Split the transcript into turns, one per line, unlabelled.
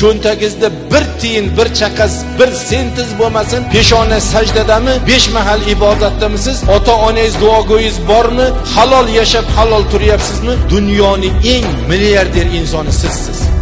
cho'ntagingizda bir tiyin bir chaqas bir sentiz bo'lmasin. Peshona sajdadami? Besh mahal ibodatdamisiz? Ota onangiz duogo'yingiz bormi? Halol yashab halol turyapsizmi? Dunyoning eng milliarder insoni sizsiz.